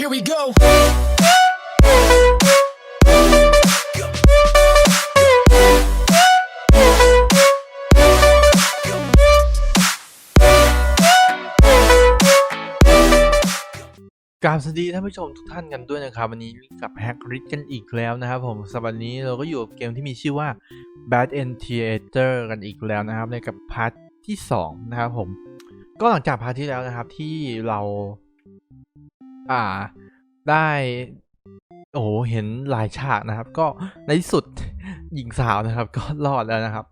Here we go. กราบสวัสดีท่านผู้ชมทุกท่านกันด้วยนะครับ วันนี้กับแฮกริดกันอีกแล้วนะครับผมสำหรับวันนี้เราก็อยู่กับเกมที่มีชื่อว่า Bad End Theater กันอีกแล้วนะครับ ในกับพาร์ทที่ 2 นะครับผม ก็หลังจากพาร์ทที่แล้วนะครับที่เรา อ่า ได้ โอ้เห็นหลายฉากนะครับ ก็ในที่สุดหญิงสาวนะครับ ก็รอดแล้วนะครับ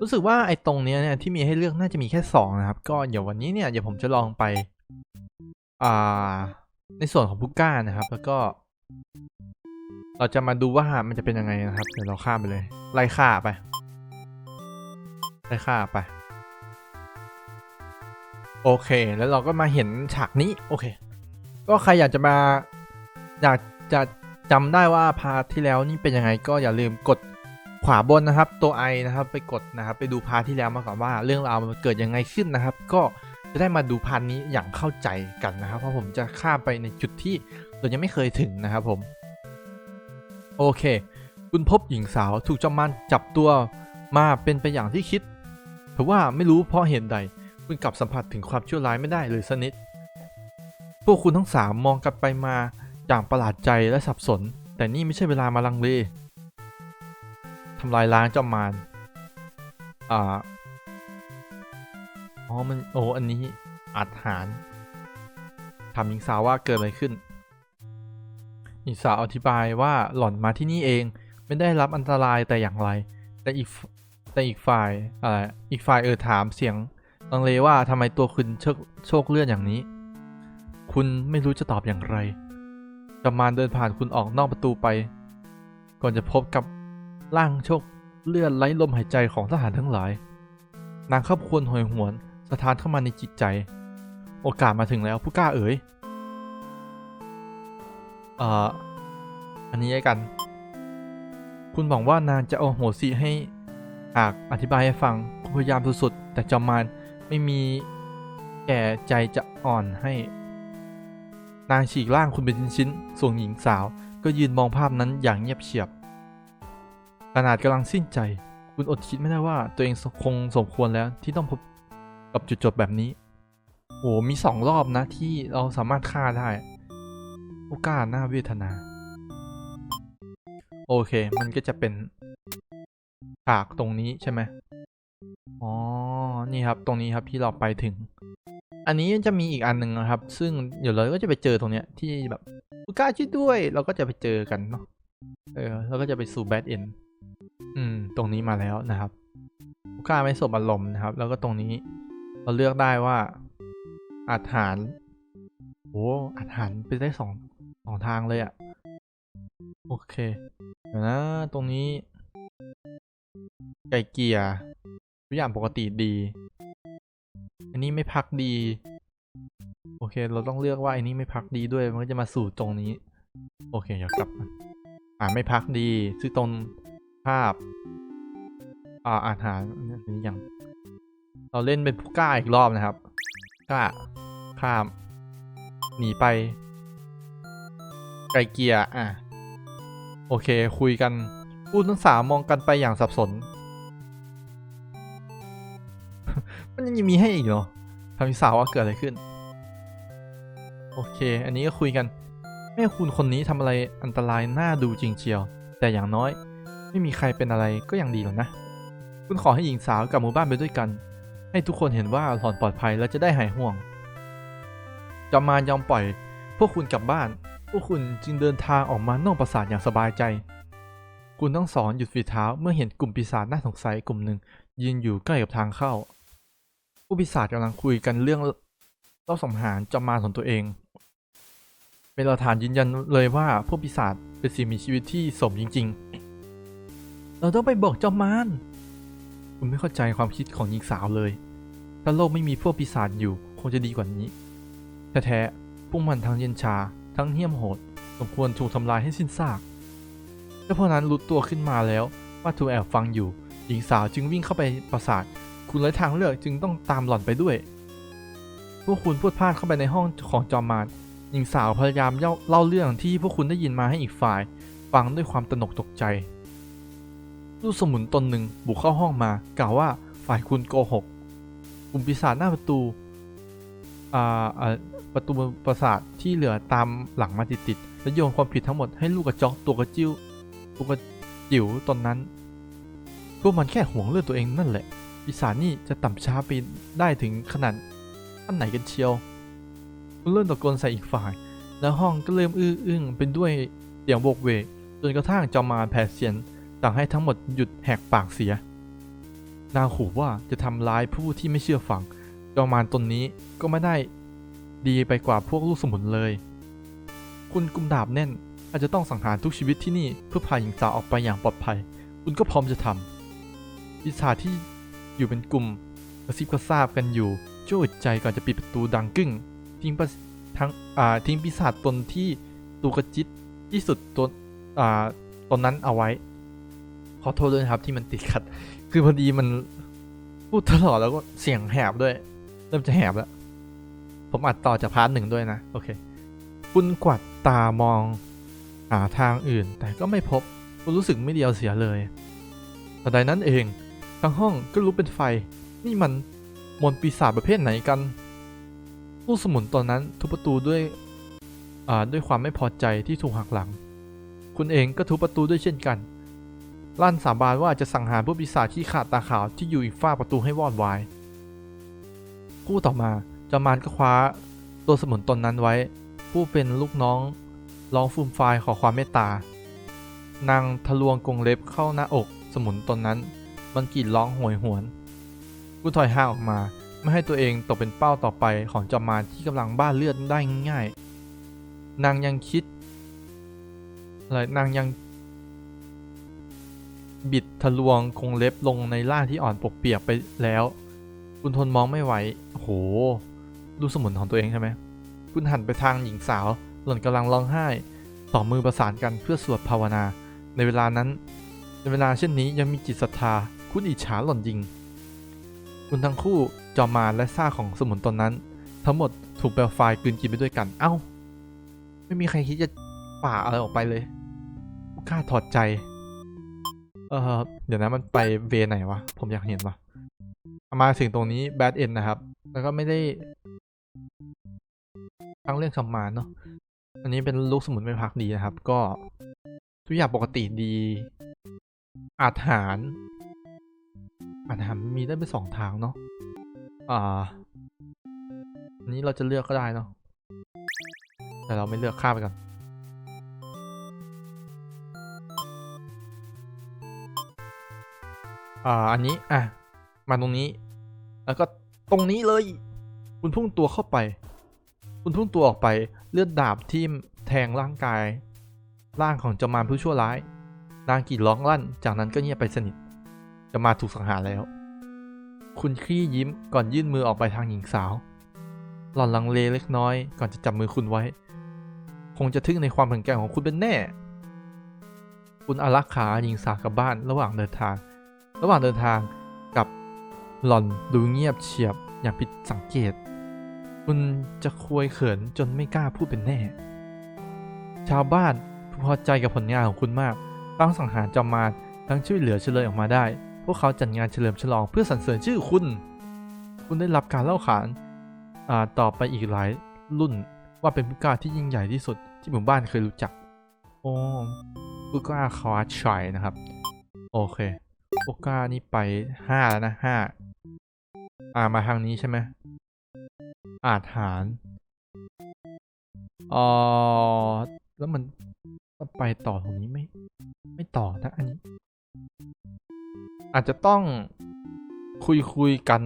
รู้สึกว่าไอ้ตรงเนี้ยเนี่ยที่มีให้เลือกน่าจะมีแค่สองนะครับ ก็เดี๋ยววันนี้เนี่ยเดี๋ยวผมจะลองไป อ่า ในส่วนของพุก้านะครับ แล้วก็เราจะมาดูว่ามันจะเป็นยังไงนะครับ เดี๋ยวเราข้ามไปเลย ไล่ฆ่าไป ไล่ฆ่าไป โอเค แล้วเราก็มาเห็นฉากนี้ โอเค ก็ใครอยากจะมาอยากจะจำได้ว่าพาที่แล้วนี่เป็นยังไงก็อย่าลืมกดขวาบนนะครับ ตัวไอนะครับไปกดนะครับ ไปดูพาที่แล้วมาก่อนว่าเรื่องราวมันเกิดยังไงขึ้นนะครับ ก็จะได้มาดูพาร์ทนี้อย่างเข้าใจกันนะครับ เพราะผมจะข้ามไปในจุดที่เรายังไม่เคยถึงนะครับผมโอเค คุณพบหญิงสาวถูกจอมมันจับตัวมาเป็นไปอย่างที่คิดแต่ว่าไม่รู้เพราะเหตุใด คุณกลับสัมผัสถึงความชั่วร้ายไม่ได้เลยสนิด พวกคุณทั้งสามมองกันไปมาอย่างประหลาดใจและสับสน แต่นี่ไม่ใช่เวลามาลังเลทำลายล้างจอมมารอ่า อ๋อ มัน โอ้ อันนี้อาจหารถามหญิงสาวว่าเกิดอะไรขึ้น หญิงสาวอธิบายว่าหล่อนมาที่นี่เอง ไม่ได้รับอันตรายแต่อย่างไร แต่อีก แต่อีกฝ่าย อะไร อีกฝ่ายเออถามเสียงลังเลว่าทำไมตัวคุณโชคเลื่อดอย่างนี้ คุณไม่รู้จะตอบอย่างไรกำมารเดินผ่านคุณออกนอกประตูไป ก่อนจะพบกับร่างโชคเลือดไร้ลมหายใจของทหารทั้งหลาย นางขับควรหอยหวนสะท้านเข้ามาในจิตใจ โอกาสมาถึงแล้วผู้กล้าเอ๋ยเอ่ออันนี้กัน คุณหวังว่านางจะเอาโหสิให้หากอธิบายให้ฟังคุณพยายามสุดๆแต่จอมมารไม่มีแก่ใจจะอ่อนให้ นางฉีกร่างคุณเป็นชิ้นๆ ส่วนหญิงสาวก็ยืนมองภาพนั้นอย่างเงียบเฉียบ ขนาดกำลังสิ้นใจ คุณอดคิดไม่ได้ว่าตัวเองคงสมควรแล้วที่ต้องพบกับจุดจบแบบนี้ โห มีสองรอบนะที่เราสามารถฆ่าได้ โอกาสน่าเวทนา โอเค มันก็จะเป็นฉากตรงนี้ใช่ไหมอ๋อ นี่ครับ ตรงนี้ครับที่เราไปถึง อันนี้จะมีอีกอันหนึ่งนะครับ ซึ่งเดี๋ยวเราก็จะไปเจอตรงเนี้ยที่แบบโอกาช่วยด้วย เราก็จะไปเจอกันเนาะเออเราก็จะไปสู่แบดเอ็นอืม ตรงนี้มาแล้วนะครับผู้กล้าไม่สบอารมณ์นะครับ แล้วก็ตรงนี้ เราเลือกได้ว่าอาหารโอ้อาหารไปได้สองสองทางเลยอะ่ะ โอเคเดี๋ยวนะตรงนี้ ไก่เกียร์ทุกอย่างปกติดี อันนี้ไม่พักดี โอเค เราต้องเลือกว่าอันนี้ไม่พักดีด้วย มันก็จะมาสู่ตรงนี้ โอเคเดี๋ยวกลับ อ่าไม่พักดีซึ่งตรงภาพ อ่าอาหารอันนี้ยัง เราเล่นเป็นผู้กล้าอีกรอบนะครับ กล้า ข้าม หนีไป ไกลเกียร์ อะ โอเค คุยกันพูดทั้งสามมองกันไปอย่างสับสน มันยังมีให้อีกเหรอทำให้สาวว่าเกิดอะไรขึ้น โอเค อันนี้ก็คุยกัน แม่คุณคนนี้ทำอะไรอันตรายน่าดูจริงเชียว แต่อย่างน้อย ไม่มีใครเป็นอะไรก็ยังดีหรอกนะ คุณขอให้หญิงสาวกลับหมู่บ้านไปด้วยกัน ให้ทุกคนเห็นว่าหล่อนปลอดภัยและจะได้หายห่วง จอมมารยอมปล่อย พวกคุณกลับบ้าน พวกคุณจึงเดินทางออกมานอกปราสาทอย่างสบายใจคุณต้องสอนหยุดฝีเท้าเมื่อเห็นกลุ่มปีศาจน่าสงสัยกลุ่มหนึ่งยืนอยู่ใกล้กับทางเข้า ผู้ปีศาจกำลังคุยกันเรื่องรอบสังหารจอมาของตัวเอง เป็นหลักฐานยืนยันเลยว่าพวกปีศาจเป็นสิ่งมีชีวิตที่สมจริง ๆ เราต้องไปบอกจอมมารคุณไม่เข้าใจความคิดของหญิงสาวเลย ถ้าโลกไม่มีพวกปีศาจอยู่คงจะดีกว่านี้ แท้ๆ พวกมันทั้งเย็นชา ทั้งเหี้ยมโหด สมควรถูกทำลายให้สิ้นซากเจ้าพวกนั้นรู้ตัวขึ้นมาแล้วว่าถูกแอบฟังอยู่ หญิงสาวจึงวิ่งเข้าไปปราสาท คุณไร้ทางเลือกจึงต้องตามหล่อนไปด้วย พวกคุณพูดพลาดเข้าไปในห้องของจอมมารหญิงสาวพยายามเล่าเรื่องที่พวกคุณได้ยินมาให้อีกฝ่าย ฟังด้วยความตนกตกใจลูกสมุนตนหนึ่งบุกเข้าห้องมากล่าวว่าฝ่ายคุณโกหกกลุ่มปีศาจหน้าประตูอ่าประตูปราสาทที่เหลือตามหลังมาติดๆและโยนความผิดทั้งหมดให้ลูกกระจอกตัวกระจิ้วตัวกระจิ๋วตอนนั้นพวกมันแค่ห่วงเลือดตัวเองนั่นแหละ ปีศาจนี่จะต่ำช้าไปได้ถึงขนาดอันไหนกันเชียวคุณเริ่มตะโกนใส่อีกฝ่าย แล้วห้องก็เริ่มอื้ออึ้งเป็นด้วยเสียงโบกเวกจนกระทั่งจอมารแผดเสียนสั่งให้ทั้งหมดหยุดแหกปากเสีย นางขู่ว่าจะทำร้ายผู้ที่ไม่เชื่อฟัง จอมมารตนนี้ก็ไม่ได้ดีไปกว่าพวกลูกสมุนเลย คุณกุมดาบแน่นอาจจะต้องสังหารทุกชีวิตที่นี่เพื่อพาหญิงสาวออกไปอย่างปลอดภัย คุณก็พร้อมจะทำปีศาจที่ อยู่เป็นกลุ่มกระซิบกระซาบกันอยู่ช่วยอดใจก่อนจะปิดประตูดังกึ้ง ทิ้งทั้งอ่าทิ้งปีศาจตนที่ตูกระจิตที่สุดตัวอ่าตนนั้นเอาไว้ ขอโทษด้วยครับที่มันติดขัด คือพอดีมันพูดตลอดแล้วก็เสียงแหบด้วย เริ่มจะแหบแล้ว ผมอัดต่อจากพาร์ทหนึ่งด้วยนะ โอเค คุณกวัดตามองหาทางอื่น แต่ก็ไม่พบคุณรู้สึกไม่เดียวเสียเลยแต่ใดนั้นเอง ทั้งห้องก็ลุกเป็นไฟ นี่มันมนปีศาจประเภทไหนกัน ผู้สมุนตอนนั้นทุบประตูด้วยอ่าด้วยความไม่พอใจที่ถูกหักหลัง คุณเองก็ทุบประตูด้วยเช่นกัน ลั่นสาบานว่าจะสังหารพวกปีศาจที่ขาดตาขาวที่อยู่อีกฝ้าประตูให้วอดวาย คู่ต่อมาจามานก็คว้าตัวสมุนตนนั้นไว้ ผู้เป็นลูกน้องร้องฟูมฟายขอความเมตตานางทะลวงกรงเล็บเข้าหน้าอกสมุนตนนั้น มันกรีดร้องโหยหวน กูถอยห่างออกมา ไม่ให้ตัวเองตกเป็นเป้าต่อไปของจอมมารที่กำลังบ้าเลือดได้ง่าย นางยังคิดอะไรนางยัง บิดทะลวงคงเล็บลงในร่าที่อ่อนปกเปียกไปแล้ว คุณทนมองไม่ไหวโอ้โหดูสมุนของตัวเองใช่ไหมคุณหันไปทางหญิงสาว หล่อนกำลังร้องไห้ ต่อมือประสานกันเพื่อสวดภาวนา ในเวลานั้น ในเวลาเช่นนี้ยังมีจิตศรัทธา คุณอิจฉาหล่อนยิง คุณทั้งคู่จอมมาและซ่าของสมุนตนนั้น ทั้งหมดถูกเปลวไฟกลืนกินไปด้วยกัน เอ้า ไม่มีใครคิดจะป่าอะไรออกไปเลยกล้าถอดใจ เออเดี๋ยวนะมันไปเวไหนวะ ผมอยากเห็นวะมาถึงตรงนี้แบดเอ็นนะครับ แล้วก็ไม่ได้ทั้งเรื่องคำมานเนาะ อันนี้เป็นลูกสมุนไม่พักดีนะครับ ก็ทุกอย่างปกติดี อาถร รพ์อาถรรพ์มีได้เป็นสองทางเนาะ อ่านนี้เราจะเลือกก็ได้เนาะ แต่เราไม่เลือกข้ามไปก่อน อ่า อันนี้ อะ มาตรงนี้ แล้วก็ตรงนี้เลย คุณพุ่งตัวเข้าไป คุณพุ่งตัวออกไป เลือดดาบทิ่มแทงร่างกาย ร่างของจอมารผู้ชั่วร้ายนางกรีดร้องลั่น จากนั้นก็เงียบไปสนิท จอมาถูกสังหารแล้ว คุณคลี่ยิ้มก่อนยื่นมือออกไปทางหญิงสาว หล่อนลังเลเล็กน้อย ก่อนจะจับมือคุณไว้ คงจะทึ่งในความแข็งแกร่งของคุณเป็นแน่ คุณอารักขาหญิงสาวกลับบ้านระหว่างเดินทาง ระหว่างเดินทางกับหล่อนดูเงียบเฉียบอย่างผิดสังเกต คุณจะควยเขินจนไม่กล้าพูดเป็นแน่ ชาวบ้านพอใจกับผลงานของคุณมาก ตั้งสังหารจอมมารทั้งช่วยเหลือเฉลยออกมาได้ พวกเขาจัดงานเฉลิมฉลองเพื่อสรรเสริญชื่อคุณ คุณได้รับการเล่าขานอ่าต่อไปอีกหลายรุ่นว่าเป็นผู้กล้าที่ยิ่งใหญ่ที่สุดที่หมู่บ้านเคยรู้จัก โอ้ผู้กล้าคาวาชัยนะครับ โอเคโอกานี่ไปห้าแล้วนะห้าอ่ามาทางนี้ใช่ไหมอาฐานอ๋อแล้วมันไปต่อตรงนี้ไม่ ไม่ต่อนะอันนี้ อาจจะต้องคุยคุยกัน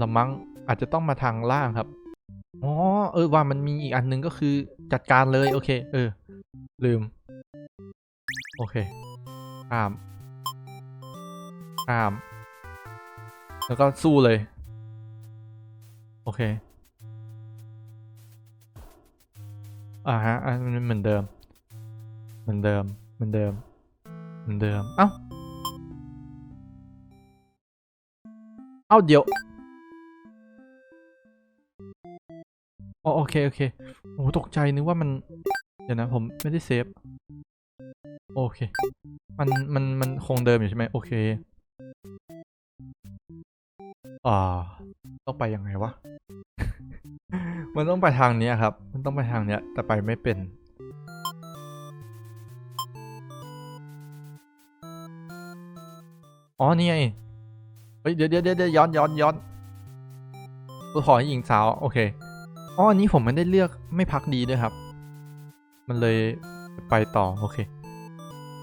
ละมั้งอาจจะต้องมาทางล่างครับอ๋อเออว่ามันมีอีกอันหนึงก็คือจัดการเลย โอเค เออ ลืม โอเคข้ามข้าม แล้วก็สู้เลย โอเคอ่าฮะอันเหมือนเดิม เหมือนเดิม เหมือนเดิม เหมือนเดิม เอ้า เอ้าเดี๋ยวอ๋อโอเค โอเคโอ้ตกใจนึกว่ามัน เดี๋ยวนะ ผมไม่ได้เซฟ โอเค มัน มัน มันคงเดิมอยู่ใช่ไหม โอเค อ่า ต้องไปยังไงวะ มันต้องไปทางนี้ครับ มันต้องไปทางเนี้ย แต่ไปไม่เป็นอ๋อนี่ไง ฮ้ยเดี๋ยวเดี๋ยวเดี๋ยวย้อนย้อนย้อนตัวขอให้หญิงสาว โอเคอ๋ออันนี้ผมไม่ได้เลือกไม่พักดีด้วยครับ มันเลยไปต่อโอเค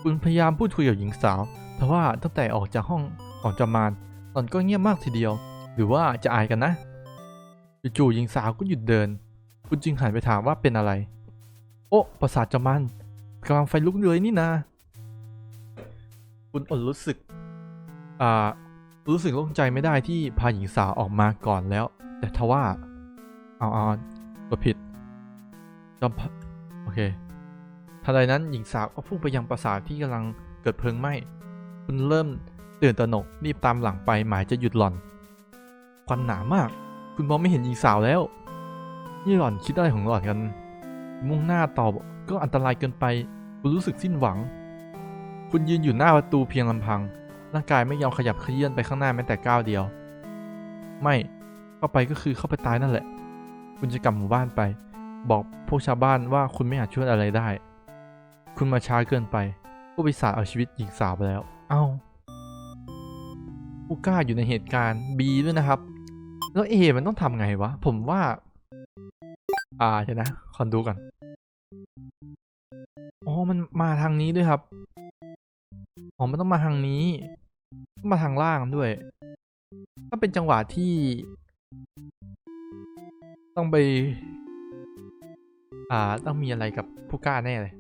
คุณพยายามพูดคุยกับหญิงสาว แต่ว่าตั้งแต่ออกจากห้องของจอมารหล่อนก็เงียบมากทีเดียว หรือว่าจะอายกันนะจู่ๆหญิงสาวก็หยุดเดิน คุณจึงหันไปถามว่าเป็นอะไร โอ้ประสาทจอมารกำลังไฟลุกเลยนี่นาคุณอดรู้สึก อ่า รู้สึกโล่งใจไม่ได้ที่พาหญิงสาวออกมาก่อนแล้ว แต่ทว่า เอาเอาตัวผิดจอมโอเคทันใดนั้นหญิงสาวก็พุ่งไปยังปราสาทที่กำลังเกิดเพลิงไหม้ คุณเริ่มตื่นตระหนกรีบตามหลังไปหมายจะหยุดหล่อน ควันหนามาก คุณมองไม่เห็นหญิงสาวแล้ว นี่หล่อนคิดอะไรของหล่อนกัน มุ่งหน้าต่อก็อันตรายเกินไป คุณรู้สึกสิ้นหวัง คุณยืนอยู่หน้าประตูเพียงลำพัง ร่างกายไม่ยอมขยับเขยื่อนไปข้างหน้าแม้แต่ก้าวเดียว ไม่เข้าไปก็คือเข้าไปตายนั่นแหละ คุณจะกลับหมู่บ้านไป บอกพวกชาวบ้านว่าคุณไม่อาจช่วยอะไรได้ คุณมาช้าเกินไป ผู้ปีศาจเอาชีวิตหญิงสาวไปแล้ว เอ้าผู้กล้าอยู่ในเหตุการณ์ B ด้วยนะครับ แล้วเอมันต้องทำไงวะ ผมว่า อ่าเดี๋ยวนะ คอนดูก่อนอ๋อ มันมาทางนี้ด้วยครับ อ๋อ มันต้องมาทางนี้ มาทางล่างด้วยก็เป็นจังหวะที่ ต้องไป อ่า ต้องมีอะไรกับผู้กล้าแน่เลย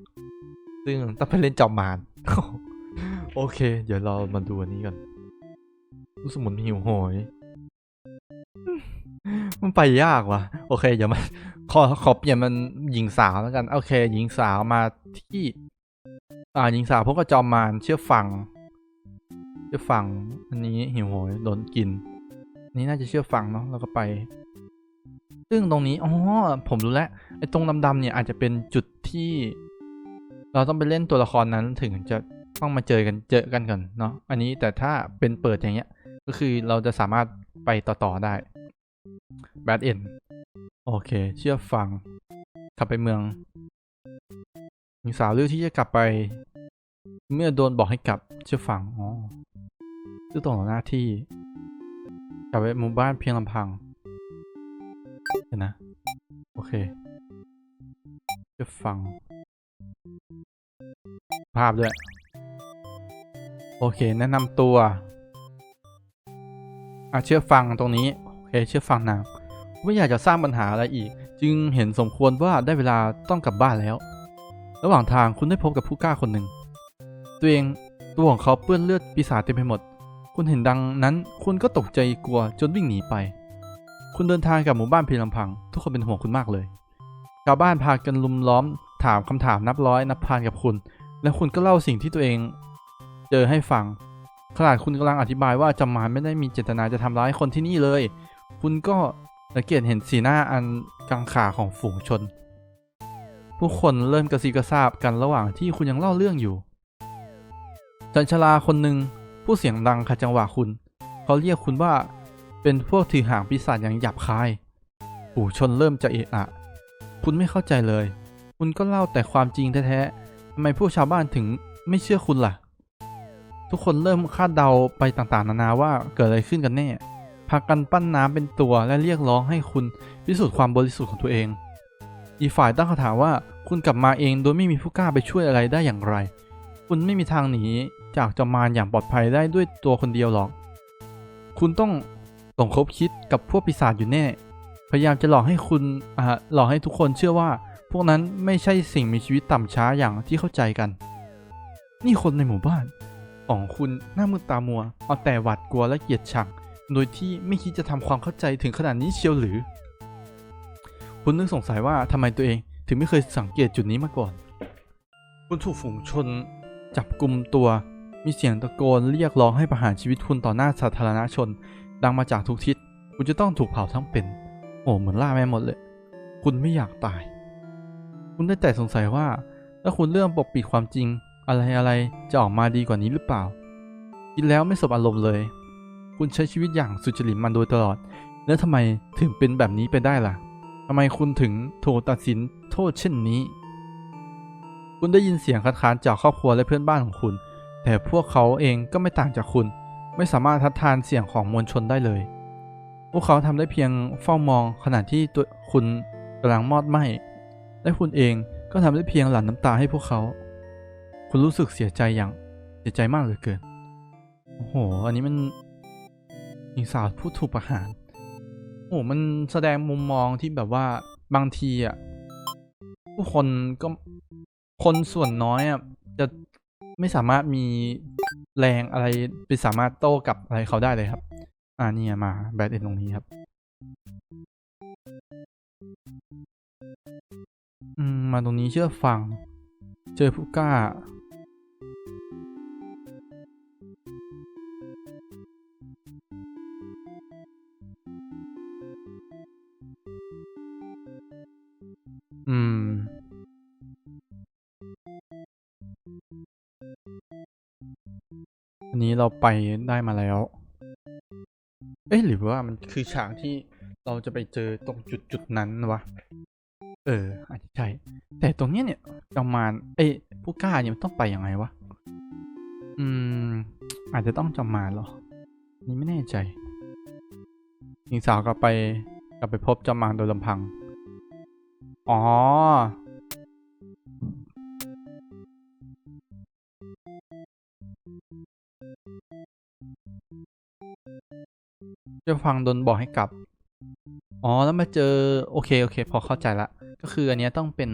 ซึ่งต้องไปเล่นจอมมารโอเค เดี๋ยวเรามาดูอันนี้ก่อนรู้สึกเหมือนหิวโหย มันไปยากว่ะ โอเค เดี๋ยวมันขอขอเปลี่ยนมันหญิงสาวแล้วกัน โอเค หญิงสาวมาที่ อ่า หญิงสาวพบกับจอมมารเชื่อฟัง เชื่อฟัง อันนี้หิวโหยโดนกินอันนี้น่าจะเชื่อฟังเนาะแล้วก็ไป ซึ่งตรงนี้อ๋อผมรู้แล้วไอ้ตรงดำๆเนี่ยอาจจะเป็นจุดที่ เราต้องไปเล่นตัวละครนั้นถึงจะต้องมาเจอกันเจอกันก่อนเนาะอันนี้แต่ถ้าเป็นเปิดอย่างเงี้ย ก็คือเราจะสามารถไปต่อๆได้ bad end โอเค เชื่อฟัง กลับไปเมืองหญิงสาวเลือกที่จะกลับไป เมื่อโดนบอกให้กลับเชื่อฟังอ๋อ ซึ่งตรงต่อหน้าที่กลับไปหมู่บ้านเพียงลำพังเดี๋ยวนะ โอเคเชื่อฟัง ภาพด้วย โอเค แนะนำตัวอะเชื่อฟังตรงนี้ โอเค เชื่อฟังนางไม่อยากจะสร้างปัญหาอะไรอีก จึงเห็นสมควรว่าได้เวลาต้องกลับบ้านแล้ว ระหว่างทางคุณได้พบกับผู้กล้าคนหนึ่งตัวเองตัวของเขาเปื้อนเลือดปีศาจเต็มไปหมด คุณเห็นดังนั้น คุณก็ตกใจกลัวจนวิ่งหนีไป คุณเดินทางกลับหมู่บ้านเพียงลำพัง ทุกคนเป็นห่วงคุณมากเลยชาวบ้านพากันลุมล้อมถามคำถามนับร้อยนับพันกับคุณ และคุณก็เล่าสิ่งที่ตัวเองเจอให้ฟัง ขนาดคุณกำลังอธิบายว่าจำมารไม่ได้มีเจตนาจะทำร้ายคนที่นี่เลย คุณก็สังเกตเห็นสีหน้าอันกังขาของฝูงชน ผู้คนเริ่มกระซิบกระซาบกันระหว่างที่คุณยังเล่าเรื่องอยู่จันชลาคนหนึ่ง ผู้เสียงดังขัดจังหวะคุณ เขาเรียกคุณว่า เป็นพวกถือหางปีศาจอย่างหยาบคายฝูงชนเริ่มจะเอะอะ คุณไม่เข้าใจเลย คุณก็เล่าแต่ความจริงแท้ๆทำไมพวกชาวบ้านถึงไม่เชื่อคุณล่ะ ทุกคนเริ่มคาดเดาไปต่างๆ นานาว่าเกิดอะไรขึ้นกันแน่พากันปั้นน้ำเป็นตัวและเรียกร้องให้คุณพิสูจน์ความบริสุทธิ์ของตัวเอง อีฝ่ายตั้งคำถามว่าคุณกลับมาเองโดยไม่มีผู้กล้าไปช่วยอะไรได้อย่างไร คุณไม่มีทางหนีจากจอมารอย่างปลอดภัยได้ด้วยตัวคนเดียวหรอก คุณต้องสงคบคิดกับพวกปีศาจอยู่แน่ พยายามจะหลอกให้คุณอ่าหลอกให้ทุกคนเชื่อว่า พวกนั้นไม่ใช่สิ่งมีชีวิตต่ำช้าอย่างที่เข้าใจกัน นี่คนในหมู่บ้านของคุณหน้ามืดตามัว เอาแต่หวาดกลัวและเกลียดชัง โดยที่ไม่คิดจะทำความเข้าใจถึงขนาดนี้เชียวหรือ คุณนึกสงสัยว่าทำไมตัวเองถึงไม่เคยสังเกตจุดนี้มาก่อน คุณถูกฝูงชน จับกลุ่มตัว มีเสียงตะโกนเรียกร้องให้ประหารชีวิตคุณต่อหน้าสาธารณชน ดังมาจากทุกทิศ คุณจะต้องถูกเผาทั้งเป็น โอ้เหมือนล่าแม่หมดเลย คุณไม่อยากตาย คุณได้แต่สงสัยว่า ถ้าคุณเริ่มปกปิดความจริง อะไรอะไรจะออกมาดีกว่านี้หรือเปล่าคิดแล้วไม่สบอารมณ์เลย คุณใช้ชีวิตอย่างสุจริตมาโดยตลอด แล้วทำไมถึงเป็นแบบนี้ไปได้ล่ะทำไมคุณถึงถูกตัดสินโทษเช่นนี้ คุณได้ยินเสียงคัดค้านจากครอบครัวและเพื่อนบ้านของคุณ แต่พวกเขาเองก็ไม่ต่างจากคุณ ไม่สามารถทัดทานเสียงของมวลชนได้เลย พวกเขาทำได้เพียงเฝ้ามองขณะที่ตัวคุณกำลังมอดไหม้ และคุณเองก็ทำได้เพียงหลั่นน้ำตาให้พวกเขา คุณรู้สึกเสียใจอย่างเสียใจมากเหลือเกิน โอ้โห อันนี้มันหญิงสาวผู้ถูกประหาร โอ้โหมันแสดงมุมมองที่แบบว่าบางทีอะผู้คนก็ คนส่วนน้อยอะจะไม่สามารถมีแรงอะไรไปสามารถโต้กับอะไรเขาได้เลยครับ อ่านี่มาแบดเอ็นตรงนี้ครับ อืม มาตรงนี้เชื่อฟัง เจอผู้กล้า เราไปได้มาแล้ว เอ๊ะหรือว่ามันคือฉากที่เราจะไปเจอตรงจุดจุดนั้นวะ เอออาจจะใช่ แต่ตรงเนี้ยเนี่ยจอมมารเอ้ผู้กล้าเนี่ยมันต้องไปยังไงวะ อืม อาจจะต้องจอมาเหรอ นี่ไม่แน่ใจหญิงสาวกลับไปกลับไปพบจอมาโดยลำพัง อ๋อ เจะฟังโดนบอกให้กลับ อ๋อแล้วมาเจอโอเคโอเค พอเข้าใจละ ก็คืออันนี้ต้องเป็น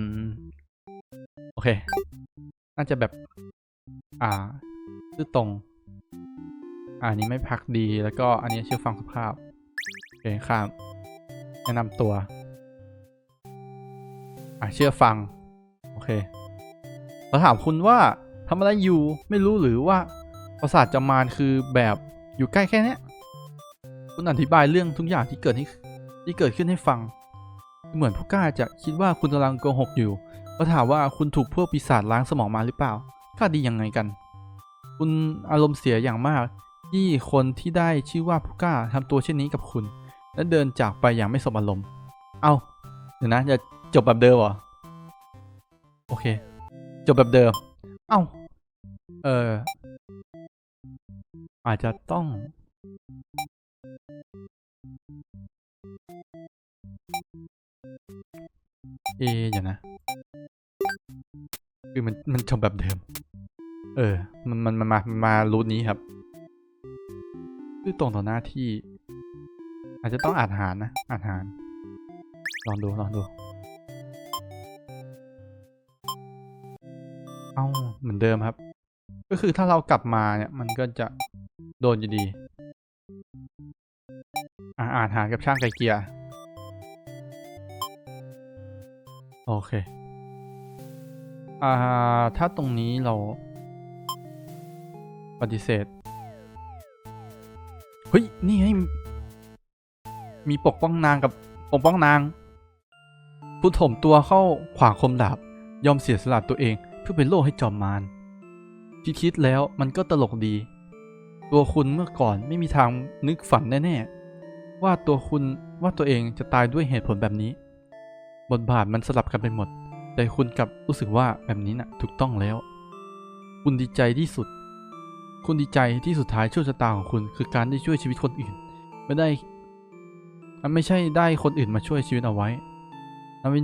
โอเค น่าจะแบบ อ่าชื่อตรงอ่าอันนี้ไม่พักดีแล้วก็อันนี้ชื่อฟังสภาพ โอเคข้ามแนะนำตัว อ่าเชื่อฟัง โอเคเราถามคุณว่าทำอะไรอยู่ไม่รู้หรือว่าปราสาทจำมารคือแบบอยู่ใกล้แค่เนี้ย คุณอธิบายเรื่องทุกอย่างที่เกิดให้ที่เกิดขึ้นให้ฟัง เหมือนผู้กล้าจะคิดว่าคุณกำลังโกหกอยู่ก็ถามว่าคุณถูกพวกปีศาจล้างสมองมาหรือเปล่าค่าดียังไงกัน คุณอารมณ์เสียอย่างมาก ที่คนที่ได้ชื่อว่าผู้กล้าทำตัวเช่นนี้กับคุณ และเดินจากไปอย่างไม่สมอารมณ์ เอาเดี๋ยวนะจะจบแบบเดิมเหรอ โอเค จบแบบเดิม เอ้า เอออาจจะต้อง เอเดี๋ยวนะ คือมันมันจบแบบเดิม เออ มันมันมันมามันมารูทนี้ครับ คือตรงต่อหน้าที่ อาจจะต้องอ่านหารนะอ่านหาร ลองดู ลองดู เอาเหมือนเดิมครับ ก็คือถ้าเรากลับมาเนี่ย มันก็จะโดนอยู่ดี อ่านหารกับช่างไกเกียร์ โอเค อ่า ถ้าตรงนี้เรา ปฏิเสธ เฮ้ย นี่ไงมีปกป้องนางกับปกป้องนางผู้ถมตัวเข้าขวางคมดาบ ยอมเสียสละตัวเองเพื่อเป็นโล่ให้จอมมารคิดคิดแล้วมันก็ตลกดี ตัวคุณเมื่อก่อนไม่มีทางนึกฝันแน่ๆว่าตัวคุณว่าตัวเองจะตายด้วยเหตุผลแบบนี้ บทบาทมันสลับกันไปหมด แต่คุณกลับรู้สึกว่าแบบนี้น่ะถูกต้องแล้ว คุณดีใจที่สุด คุณดีใจที่สุดท้ายโชคชะตาของคุณคือการได้ช่วยชีวิตคนอื่น ไม่ได้มันไม่ใช่ได้คนอื่นมาช่วยชีวิตเอาไว้ณวิ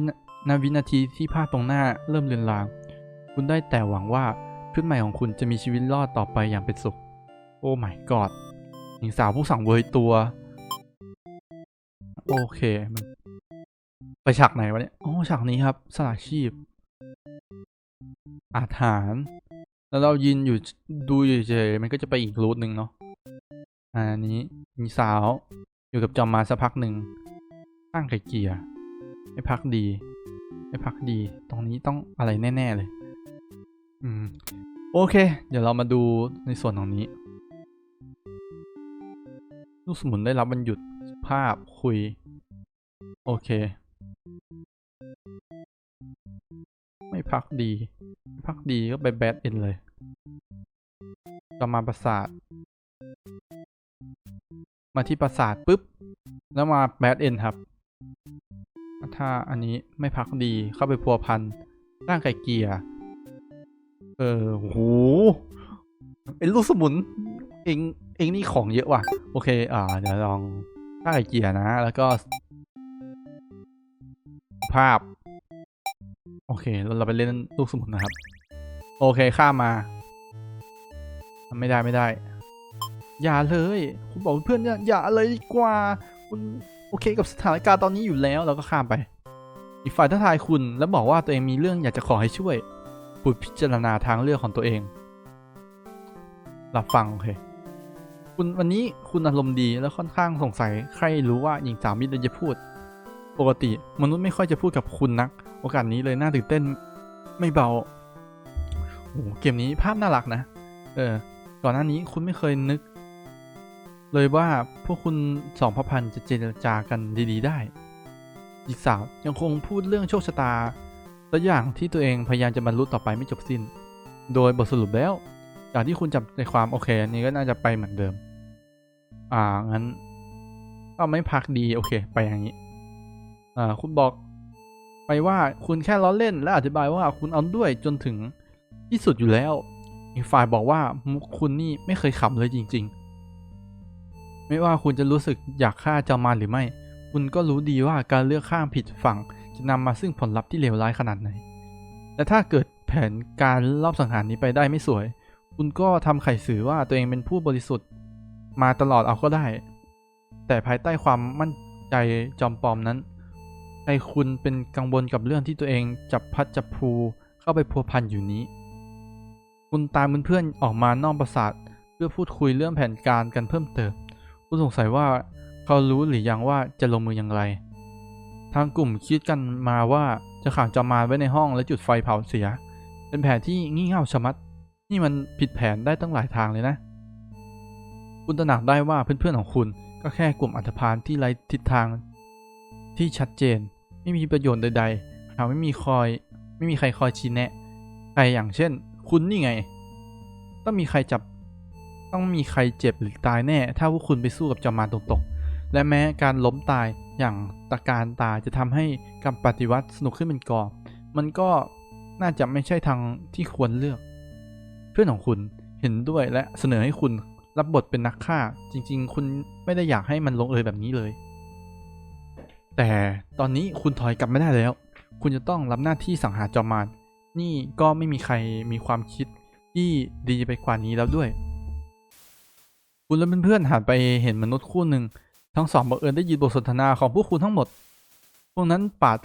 นาวินาทีที่ภาพตรงหน้าเริ่มเลือนลาง คุณได้แต่หวังว่าเพื่อนใหม่ของคุณจะมีชีวิตรอดต่อไปอย่างเป็นสุข โอ้ my god หญิงสาวผู้สั่งเวยตัว โอเคมันไปฉากไหนวะเนี่ยอ๋อฉากนี้ครับสละชีพ อาถรรพ์แล้วเรายืนอยู่ดูอยู่เฉยมันก็จะไปอีกรูทหนึ่งเนาะอันนี้หญิงสาวอยู่กับจอมมาสักพักหนึ่งตั้งไก่เกียร์ไม่พักดี ไม่พักดี ตรงนี้ต้องอะไรแน่ ๆ เลย อืม โอเค เดี๋ยวเรามาดูในส่วนตรงนี้ ลูกสมุนได้รับวันหยุดภาพคุย โอเค ไม่พักดี พักดีก็ไปแบดเอ็นเลยจอมมาปราสาท มาที่ปราสาทปุ๊บ แล้วมาแบดเอ็นครับ ถ้าอันนี้ไม่พักดีเข้าไปพัวพันร่างไก่เกียร์ เออโหเป็นลูกสมุน เอง เองนี่ของเยอะว่ะ โอเค อ่า เดี๋ยวลองร่าไก่เกียร์นะ แล้วก็ ภาพ โอเค เราไปเล่นลูกสมุนนะครับ โอเค ข้ามมาไม่ได้ไม่ได้ อย่าเลย คุณบอกเพื่อนอย่าอย่าเลยดีกว่า คุณโอเคกับสถานการณ์ตอนนี้อยู่แล้วเราก็ข้ามไป อีกฝ่ายท้าทายคุณแล้วบอกว่าตัวเองมีเรื่องอยากจะขอให้ช่วยปุดพิจารณาทางเลือกของตัวเอง รับฟังโอเค คุณวันนี้คุณอารมณ์ดีแล้วค่อนข้างสงสัยใครรู้ว่าหญิงสาวมิตรจะพูด ปกติมนุษย์ไม่ค่อยจะพูดกับคุณนัก โอกาสนี้เลยน่าตื่นเต้นไม่เบาโอ้โหเกมนี้ภาพน่ารักนะ เออ ก่อนหน้านี้คุณไม่เคยนึก เลยว่าพวกคุณสองพพันจะเจรจากันดีๆ ได้หญิงสาวยังคงพูดเรื่องโชคชะตาตัวอย่างที่ตัวเองพยายามจะบรรลุต่อไปไม่จบสิ้น โดยบทสรุปแล้ว จากที่คุณจับในความโอเคอันนี้ก็น่าจะไปเหมือนเดิม อ่า งั้นก็ไม่พักดี โอเค ไปอย่างนี้ อ่า คุณบอก ไปว่าคุณแค่ล้อเล่น และอธิบายว่าคุณเอาด้วยจนถึงที่สุดอยู่แล้ว อีกฝ่ายบอกว่ามุกคุณนี่ไม่เคยขำเลยจริง ๆ ไม่ว่าคุณจะรู้สึกอยากฆ่าเจ้ามารหรือไม่ คุณก็รู้ดีว่าการเลือกข้างผิดฝั่ง จะนำมาซึ่งผลลัพธ์ที่เลวร้ายขนาดไหน และถ้าเกิดแผนการรอบสังหารนี้ไปได้ไม่สวย คุณก็ทำไข่สื่อว่าตัวเองเป็นผู้บริสุทธิ์ มาตลอดเอาก็ได้ แต่ภายใต้ความมั่นใจจอมปลอมนั้นใจคุณเป็นกังวลกับเรื่องที่ตัวเองจับพัดจับพลูเข้าไปพัวพันอยู่นี้ คุณตามเพื่อนๆออกมานอกปราสาทเพื่อพูดคุยเรื่องแผนการกันเพิ่มเติม คุณสงสัยว่าเขารู้หรือยังว่าจะลงมืออย่างไร ทางกลุ่มคิดกันมาว่าจะขังจอมมารไว้ในห้องและจุดไฟเผาเสีย เป็นแผนที่งี่เง่าชะมัด นี่มันผิดแผนได้ตั้งหลายทางเลยนะ คุณตระหนักได้ว่าเพื่อนๆของคุณก็แค่กลุ่มอันธพาลที่ไร้ทิศทางที่ชัดเจน ไม่มีประโยชน์ใดๆหากไม่มีคอย ไม่มีใครคอยชี้แนะใครอย่างเช่น คุณนี่ไง ต้องมีใครจับ ต้องมีใครเจ็บหรือตายแน่ ถ้าพวกคุณไปสู้กับจอมมารตรงๆ และแม้การล้มตายอย่างตะการตาจะทำให้การปฏิวัติสนุกขึ้นเป็นกอมันก็น่าจะไม่ใช่ทางที่ควรเลือก เพื่อนของคุณเห็นด้วยและเสนอให้คุณ รับบทเป็นนักฆ่า จริง ๆ คุณไม่ได้อยากให้มันลงเอยแบบนี้เลย แต่ตอนนี้คุณถอยกลับไม่ได้แล้ว คุณจะต้องรับหน้าที่สังหารจอมมารนี่ก็ไม่มีใครมีความคิดที่ดีไปกว่านี้แล้วด้วย คุณและเพื่อนๆหันไปเห็นมนุษย์คู่หนึ่ง ทั้งสองบังเอิญได้ยินบทสนทนาของพวกคุณทั้งหมด พวกนั้นปาด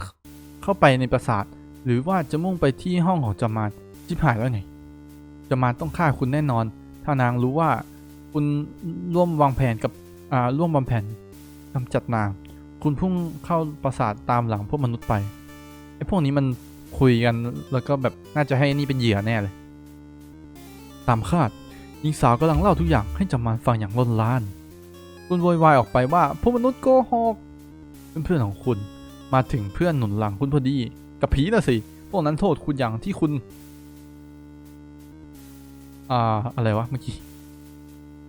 เข้าไปในปราสาท หรือว่าจะมุ่งไปที่ห้องของจอมมารชิบหายแล้วไงจอมมารต้องฆ่าคุณแน่นอน ถ้านางรู้ว่า คุณร่วมวางแผนกับอ่าร่วมวางแผนกำจัดนาง คุณพุ่งเข้าปราสาทตามหลังพวกมนุษย์ไปไอ้พวกนี้มันคุยกันแล้วก็แบบน่าจะให้นี่เป็นเหยื่อแน่เลย ตามคาดหญิงสาวกำลังเล่าทุกอย่างให้จอมมารฟังอย่างล้นลาน คุณโวยวายออกไปว่าพวกมนุษย์โกหกเพื่อนๆของคุณมาถึงเพื่อนหนุนหลังคุณพอดี กับผีน่ะสิ พวกนั้นโทษคุณอย่างที่คุณ อ่า อะไรวะเมื่อกี้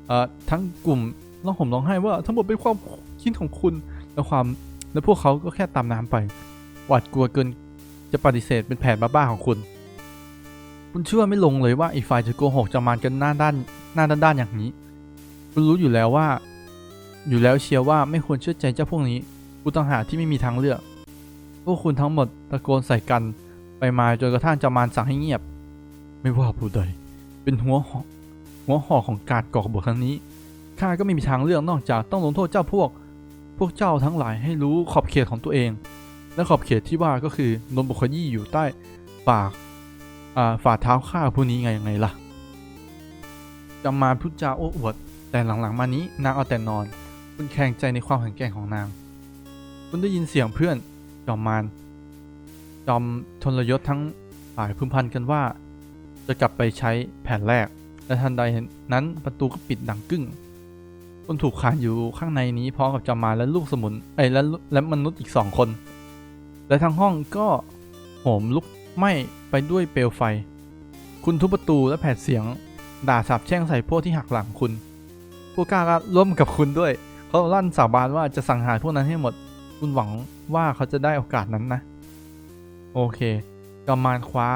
เอ่อทั้งกลุ่มร้องห่มร้องไห้ว่าทั้งหมดเป็นความคิดของคุณและความและพวกเขาก็แค่ตามน้ำไป หวาดกลัวเกินจะปฏิเสธเป็นแผนบ้าๆของคุณ คุณเชื่อไม่ลงเลยว่าอีกฝ่ายจะโกหกจะมานกันหน้าด้านหน้าด้านๆอย่างนี้ คุณรู้อยู่แล้วว่า อยู่แล้วเชียร์ว่าไม่ควรเชื่อใจเจ้าพวกนี้ผู้ต้องหาที่ไม่มีทางเลือก พวกคุณทั้งหมดตะโกนใส่กันไปมาจนกระทั่งจามานสั่งให้เงียบ ไม่ว่าผู้ใดเป็นหัว หัวหอกของการก่อกบฏครั้งนี้ข้าก็ไม่มีทางเลือกนอกจากต้องลงโทษเจ้าพวก พวกเจ้าทั้งหลายให้รู้ขอบเขตของตัวเอง และขอบเขตที่ว่าก็คือนมบุคยี่อยู่ใต้ปากอ่าฝ่าเท้าข้าผู้นี้ไงยังไงล่ะจำมารพูดจาโอ้อวด แต่หลังๆมานี้นางเอาแต่นอน คุณแข่งใจในความแข็งแกร่งของนาง คุณได้ยินเสียงเพื่อนจอมมารจอมทนรยศทั้งฝ่ายพึมพันกันว่า จะกลับไปใช้แผนแรก และทันใดนั้นประตูก็ปิดดังกึ้งคุณถูกขังอยู่ข้างในนี้พร้อมกับจอมมารและลูกสมุนไอ้และและมนุษย์อีกสองคน และทั้งห้องก็โหมลุกไหม้ไปด้วยเปลวไฟ คุณทุบประตูและแผดเสียง ด่าสาบแช่งใส่พวกที่หักหลังคุณพวกกล้าก็ร่วมกับคุณด้วย เขาลั่นสาบานว่าจะสังหารพวกนั้นให้หมด คุณหวังว่าเขาจะได้โอกาสนั้นนะ โอเคกำมานคว้า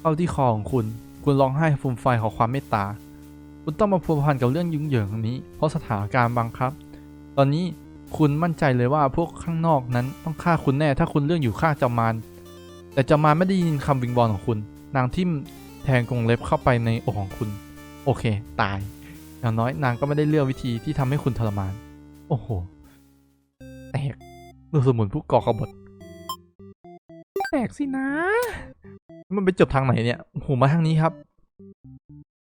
เข้าที่คอของคุณ คุณร้องไห้ฟูมไฟขอความเมตตา คุณต้องมาพัวพันกับเรื่องยุ่งเหยิงนี้ เพราะสถานการณ์บังคับ ตอนนี้คุณมั่นใจเลยว่าพวกข้างนอกนั้นต้องฆ่าคุณแน่ถ้าคุณเรื่องอยู่ข้างจอมารแต่จอมารไม่ได้ยินคำวิงบอลของคุณ นางทิ่มแทงกรงเล็บเข้าไปในอกของคุณ โอเค ตาย อย่างน้อยนางก็ไม่ได้เลือกวิธีที่ทำให้คุณทรมาน โอ้โหแตกดูสมุนผู้ก่อขบฏ แตกสินะ มันไปจบทางไหนเนี่ยโอ้โหมาทางนี้ครับ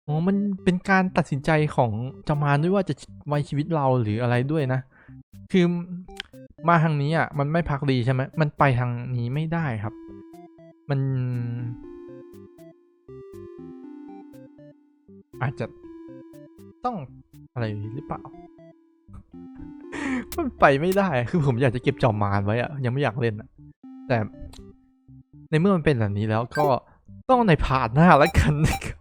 โอ้มันเป็นการตัดสินใจของจามานด้วยว่าจะไว้ชีวิตเราหรืออะไรด้วยนะ คือมาทางนี้อะ มันไม่พักดีใช่ไหมมันไปทางนี้ไม่ได้ครับ มัน อาจจะต้องอะไรหรือเปล่า มันไปไม่ได้ คือผมอยากจะเก็บจอมมารไว้อะยังไม่อยากเล่นอะแต่ ในเมื่อมันเป็นแบบนี้แล้วก็ต้องในพาร์ทหน้าแล้วกันนะครับ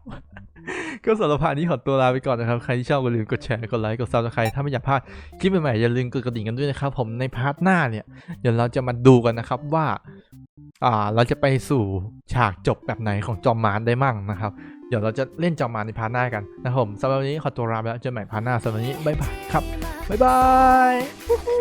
ก็สำหรับพาร์ทนี้ขอตัวลาไปก่อนนะครับ ใครที่ชอบก็อย่าลืมกดแชร์ กดไลค์ กดซับสไครต์ถ้าไม่อยากพลาดคลิปใหม่ๆอย่าลืมกดกระดิ่งกันด้วยนะครับ ผมในพาร์ทหน้าเนี่ย เดี๋ยวเราจะมาดูกันนะครับว่า อ่า เราจะไปสู่ฉากจบแบบไหนของจอมมารได้มั่งนะครับ เดี๋ยวเราจะเล่นจอมมารในพาร์ทหน้ากันนะครับผมสำหรับวันนี้ขอตัวลาไปแล้วเจอกันใหม่พาร์ทหน้าสำหรับวันนี้บ๊ายบายครับบ๊ายบาย